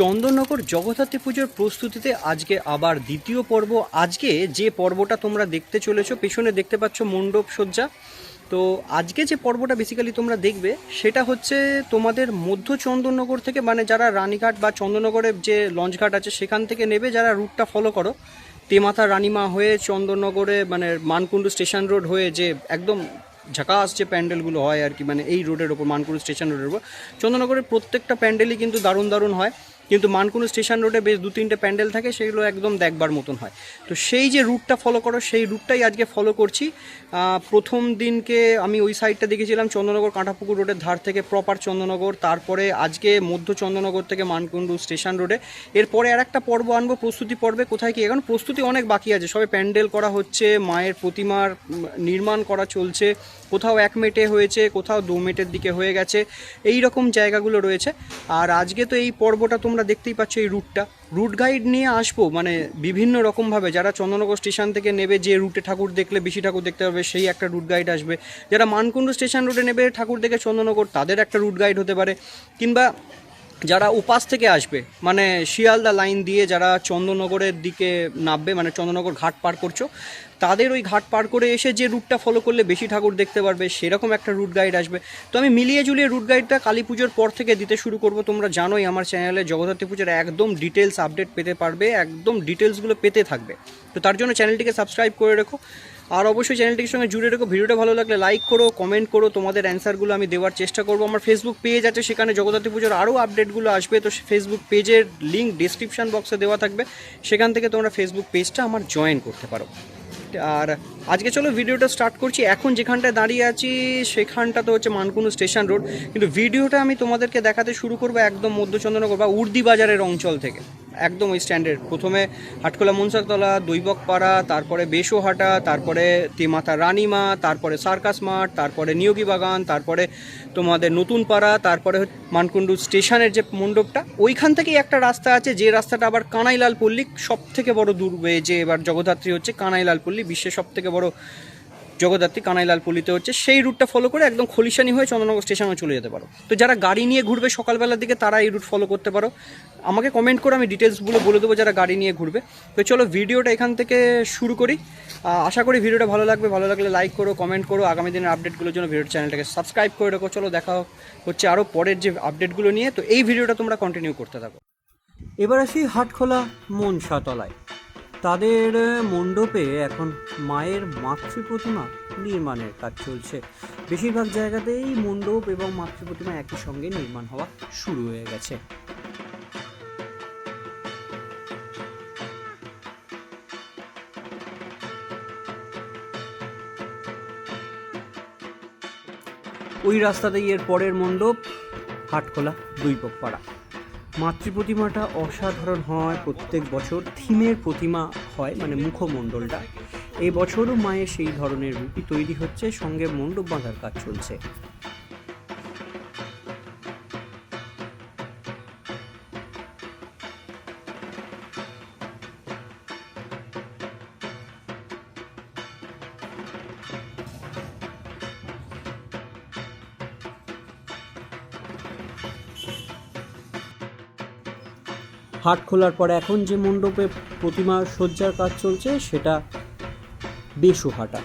চন্দননগর জগদ্ধাত্রী পুজোর প্রস্তুতিতে আজকে আবার দ্বিতীয় পর্ব। আজকে যে পর্বটা তোমরা দেখতে চলেছো, পেছনে দেখতে পাচ্ছ মণ্ডপ সজ্জা। তো আজকে যে পর্বটা বেসিক্যালি তোমরা দেখবে, সেটা হচ্ছে তোমাদের মধ্য চন্দননগর থেকে মানে যারা রানীঘাট বা চন্দননগরের যে লঞ্চঘাট আছে, সেখান থেকে নেবে, যারা রুটটা ফলো করো। তেমাথা রানীমা হয়ে চন্দননগরে মানে মানকুণ্ডু স্টেশন রোড হয়ে যে একদম ঝাকাস যে প্যান্ডেলগুলো হয় আর কি মানে এই রোডের ওপর মানকুণ্ডু স্টেশন রোডের ওপর, চন্দননগরের প্রত্যেকটা প্যান্ডেলই কিন্তু দারুণ দারুণ হয়। কিন্তু মানকুণ্ডু স্টেশন রোডে বেশ দু তিনটে প্যান্ডেল থাকে, সেগুলো একদম দেখবার মতন হয়। তো সেই যে রুটটা ফলো করো, সেই রুটটাই আজকে ফলো করছি। প্রথম দিনকে আমি ওই সাইডটা দেখেছিলাম চন্দননগর কাঁটাপুকুর রোডের ধার থেকে প্রপার চন্দননগর তারপরে আজকে মধ্য চন্দননগর থেকে মানকুণ্ডু স্টেশন রোডে। এরপরে আর একটা পর্ব আনব, প্রস্তুতি পর্বে, কোথায় কি? এখন প্রস্তুতি অনেক বাকি আছে, সবে প্যান্ডেল করা হচ্ছে, মায়ের প্রতিমার নির্মাণ করা চলছে। কোথাও এক মেটে হয়েছে, কোথাও দু মেটের দিকে হয়ে গেছে, এই রকম জায়গাগুলো রয়েছে। আর আজকে তো এই পর্বটা তোমরা দেখতেই পাচ্ছ এই রুটটা। রুট গাইড নিয়ে আসব মানে বিভিন্ন রকমভাবে। যারা চন্দননগর স্টেশন থেকে নেবে, যে রুটে ঠাকুর দেখলে বেশি ঠাকুর দেখতে পাবে, সেই একটা রুট গাইড আসবে। যারা মানকুণ্ড স্টেশন রুটে নেবে, ঠাকুর দেখে চন্দননগর, তাদের একটা রুট গাইড হতে পারে। কিংবা যারা উপাস থেকে আসবে মানে শিয়ালদা লাইন দিয়ে যারা চন্দননগরের দিকে নামবে মানে চন্দননগর ঘাট পার করছ, তাদের ওই ঘাট পার করে এসে যে রুটটা ফলো করলে বেশি ঠাকুর দেখতে পারবে, সেরকম একটা রুট গাইড আসবে। তো আমি মিলিয়ে জুলিয়ে রুট গাইডটা কালী পুজোর পর থেকে দিতে শুরু করব। তোমরা জানোই আমার চ্যানেলে জগদ্ধাত্রী পুজোর একদম ডিটেলস আপডেট পেতে পারবে, একদম ডিটেলসগুলো পেতে থাকবে। তো তার জন্য চ্যানেলটিকে সাবস্ক্রাইব করে রেখো। আর অবশ্যই চ্যানেলটির সঙ্গে জুড়ে রেখো। ভিডিওটা ভালো লাগলে লাইক করো কমেন্ট করো। তোমাদের অ্যান্সারগুলো আমি দেওয়ার চেষ্টা করব। আমার ফেসবুক পেজ আছে, সেখানে জগদ্ধাত্রী পুজোর আরও আপডেটগুলো আসবে। তো ফেসবুক পেজের লিঙ্ক ডিসক্রিপশন বক্সে দেওয়া থাকবে। সেখান থেকে তোমরা ফেসবুক পেজটা আমার জয়েন করতে পারো। আর আজকে চলো ভিডিওটা স্টার্ট করছি। এখন যেখানটায় দাঁড়িয়ে আছি, সেখানটা তো হচ্ছে মানকুণ্ডু স্টেশন রোড কিন্তু ভিডিওটা আমি তোমাদেরকে দেখাতে শুরু করব একদম মধ্যচন্দ্রনগর বা উর্দি বাজারের অঞ্চল থেকে। একদম ওই স্ট্যান্ডের। প্রথমে হাটখোলা মনসাকতলা দৈবকপাড়া তারপরে বেশোহাটা তারপরে তেমাথা রানীমা, তারপরে সার্কাস মাঠ, তারপরে নিয়োগী বাগান, তারপরে তোমাদের নতুন পাড়া তারপরে মানকুণ্ডু স্টেশনের যে মণ্ডপটা, ওইখান থেকেই একটা রাস্তা আছে, যে রাস্তাটা আবার কানাইলাল পল্লী সব থেকে বড় দূর যে এবার জগদ্ধাত্রী হচ্ছে কানাইলাল পল্লী, বিশ্বের সব থেকে বড় জগদ্ধাত্রী কানাইলাল পল্লীতে হচ্ছে, সেই রুটটা ফলো করে একদম খলিশানি হয়ে চন্দ্রনগর স্টেশনে চলে যেতে পারো। তো যারা গাড়ি নিয়ে ঘুরবে সকালবেলার দিকে, তারা এই রুট ফলো করতে পারো। আমাকে কমেন্ট করে আমি ডিটেলসগুলো বলে দেবো যারা গাড়ি নিয়ে ঘুরবে। তো চলো ভিডিওটা এখান থেকে শুরু করি। আশা করি ভিডিওটা ভালো লাগবে। ভালো লাগলে লাইক করো কমেন্ট করো, আগামী দিনের আপডেটগুলোর জন্য ভিডিও চ্যানেলটাকে সাবস্ক্রাইব করে রাখো। চলো দেখা হচ্ছে আরও পরের যে আপডেটগুলো নিয়ে। তো এই ভিডিওটা তোমরা কন্টিনিউ করতে থাকো। এবার আসি হাটখোলা মনসাতলায়। তাদের মণ্ডপে এখন মায়ের মাতৃ প্রতিমা নির্মাণের কাজ চলছে। বেশিরভাগ জায়গাতেই মণ্ডপ এবং মাতৃ প্রতিমা একই সঙ্গে নির্মাণ হওয়া শুরু হয়ে গেছে। ওই রাস্তাতেই এর পরের মণ্ডপ, হাটখোলা দুই পাড়া মাতৃ প্রতিমাটা অসাধারণ হয়, প্রত্যেক বছর থিমের প্রতিমা হয় মানে মুখমণ্ডলটা। এই বছরও মায়ের সেই ধরনের রুটি তৈরি হচ্ছে, সঙ্গে মণ্ডপ বাঁধার কাজ চলছে। হাট খোলার পরে এখন যে মণ্ডপে প্রতিমা সজ্জার কাজ চলছে, সেটা বেসুহাটা।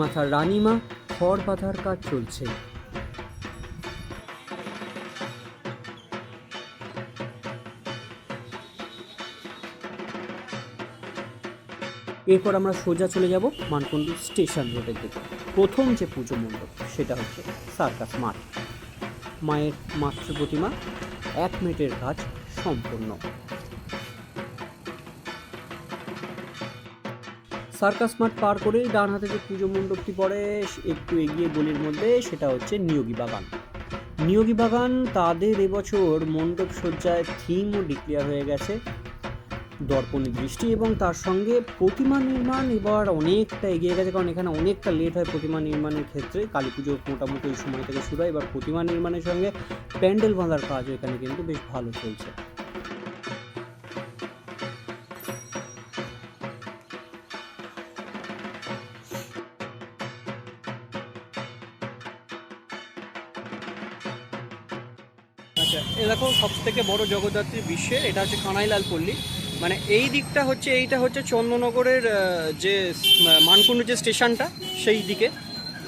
মাথার রানীমা, খড় বাঁধার কাজ চলছে। এরপর আমরা সোজা চলে যাব মানকুণ্ডু স্টেশন রোডের দিকে। প্রথম যে পুজো মণ্ডপ, সেটা হচ্ছে সার্কাস মাঠ। মায়ের মাতৃ প্রতিমা, এক মিনিটের কাজ সম্পূর্ণ। সার্কাস মাঠ পার করে ডান হাতে যে পুজো মণ্ডপটি পড়ে, একটু এগিয়ে গলির মধ্যে, সেটা হচ্ছে নিয়োগী বাগান। নিয়োগী বাগান তাদের এবছর মণ্ডপ সজ্জায় থিমও ডিক্লেয়ার হয়ে গেছে। দর্পণী দৃষ্টি এবং তার সঙ্গে প্রতিমা নির্মাণ এবার অনেকটা এগিয়ে গেছে, কারণ এখানে অনেকটা লেট হয় প্রতিমা নির্মাণের ক্ষেত্রে। কালী পুজো মোটামুটি ওই সময় থেকে শুরু হয়। এবার প্রতিমা নির্মাণের সঙ্গে প্যান্ডেল বাঁধার কাজও এখানে কিন্তু বেশ ভালো চলছে। আচ্ছা এ দেখো সব থেকে বড় জগদ্ধাত্রী বিশ্বের এটা হচ্ছে কানাইলাল পল্লী। মানে এই দিকটা হচ্ছে, এইটা হচ্ছে চন্দ্রনগরের যে মানকুণ্ডু যে স্টেশনটা, সেই দিকে।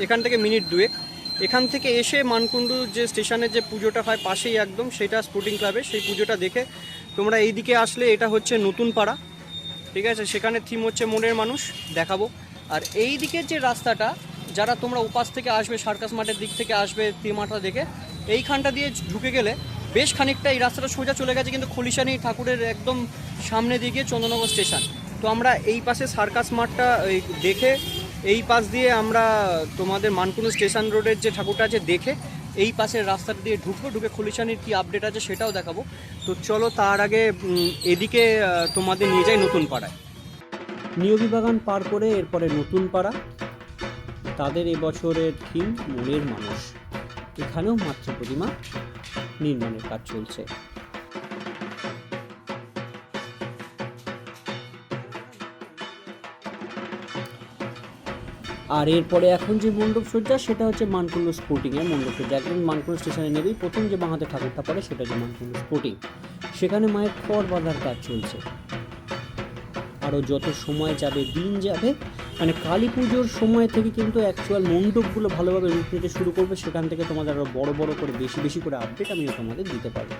এখান থেকে মিনিট দুয়েক। এখান থেকে এসে মানকুণ্ডু যে স্টেশনের যে পুজোটা হয়, পাশেই একদম, সেটা স্পোর্টিং ক্লাবে সেই পুজোটা দেখে তোমরা এই দিকে আসলে এটা হচ্ছে নতুন পাড়া ঠিক আছে? সেখানে থিম হচ্ছে মনের মানুষ, দেখাবো। আর এই দিকের যে রাস্তাটা, যারা তোমরা উপাস থেকে আসবে, সার্কাস মাঠের দিক থেকে আসবে তিমাটা দেখে, এইখানটা দিয়ে ঢুকে গেলে বেশ খানিকটা এই রাস্তাটা সোজা চলে গেছে কিন্তু খলিশানি ঠাকুরের একদম সামনে দিকে চন্দ্রনগর স্টেশন। তো আমরা এই পাশে সার্কাস মাঠটা দেখে এই পাশ দিয়ে আমরা তোমাদের মানকুনু স্টেশন রোডের যে ঠাকুরটা আছে দেখে এই পাশের রাস্তাটা দিয়ে ঢুকবো, ঢুকে খলিশানির কী আপডেট আছে সেটাও দেখাবো। তো চলো তার আগে এদিকে তোমাদের নিয়ে যাই নতুন পাড়ায়। নিয়মি বাগান পার করে এরপরে নতুন পাড়া। তাদের এবছরের থিম মনের মানুষ। এখানেও মাতৃ প্রতিমা। নির্মাণের কাজ চলছে। আর এরপরে এখন যে মণ্ডপ সজ্জা, সেটা হচ্ছে মানকুণ্ড স্পোর্টিং এর মণ্ডপ সজ্জা। একদম মানকুণ্ড স্টেশনে নেবেই। প্রথম যে বাঁহাতে ঠাকুরটা পড়ে সেটা হচ্ছে মানকুণ্ড স্পোর্টিং সেখানে মায়ের খড় বাঁধার কাজ চলছে। আরও যত সময় যাবে, দিন যাবে মানে কালী পুজোর সময় থেকে কিন্তু অ্যাকচুয়াল মণ্ডপগুলো ভালোভাবে রূপ নিতে শুরু করবে, সেখান থেকে তোমাদের আরও বড় বড় করে, বেশি বেশি করে আপডেট আমি তোমাদের দিতে পারব।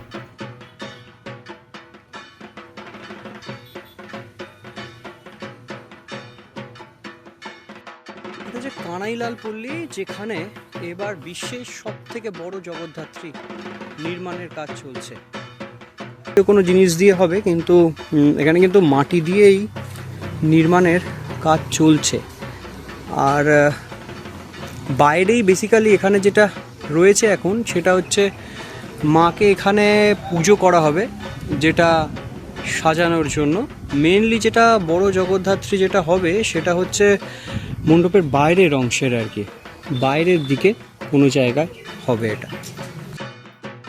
যে কানাইলাল পল্লী, যেখানে এবার বিশ্বের সব থেকে বড় জগদ্ধাত্রী নির্মাণের কাজ চলছে। কোনো জিনিস দিয়ে হবে, কিন্তু এখানে কিন্তু মাটি দিয়েই নির্মাণের কাজ চলছে। আর বাইরেই বেসিক্যালি এখানে যেটা রয়েছে এখন সেটা হচ্ছে মাকে এখানে পুজো করা হবে যেটা সাজানোর জন্য। মেনলি যেটা বড় জগদ্ধাত্রী যেটা হবে সেটা হচ্ছে মণ্ডপের বাইরের অংশের আর কি। বাইরের দিকে কোনো জায়গায় হবে এটা।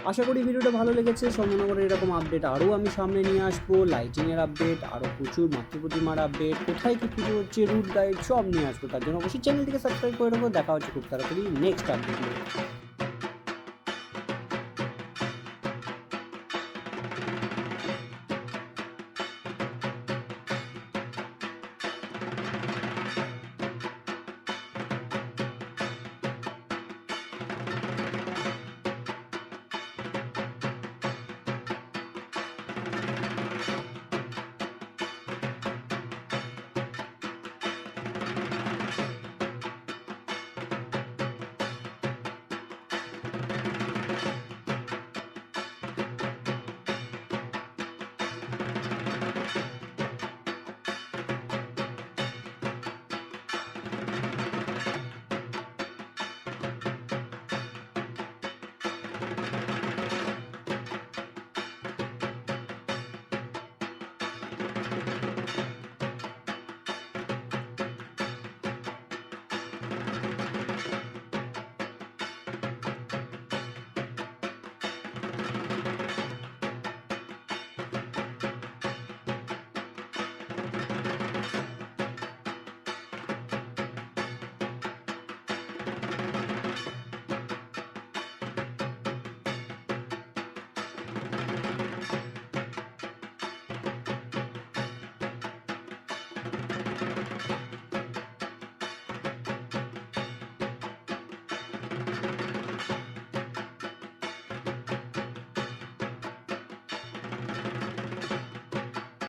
আশা করি ভিডিওটা ভালো লেগেছে। করে এরকম আপডেট আরও আমি সামনে নিয়ে আসব। লাইটিংয়ের আপডেট আরও প্রচুর মাতৃপ্রতিমার আপডেট কোথায় কি পুজো হচ্ছে রুট গাইড সব নিয়ে আসব। তার জন্য অবশ্যই চ্যানেলটিকে সাবস্ক্রাইব করে রাখব দেখা হচ্ছে খুব তাড়াতাড়ি নেক্সট আপডেট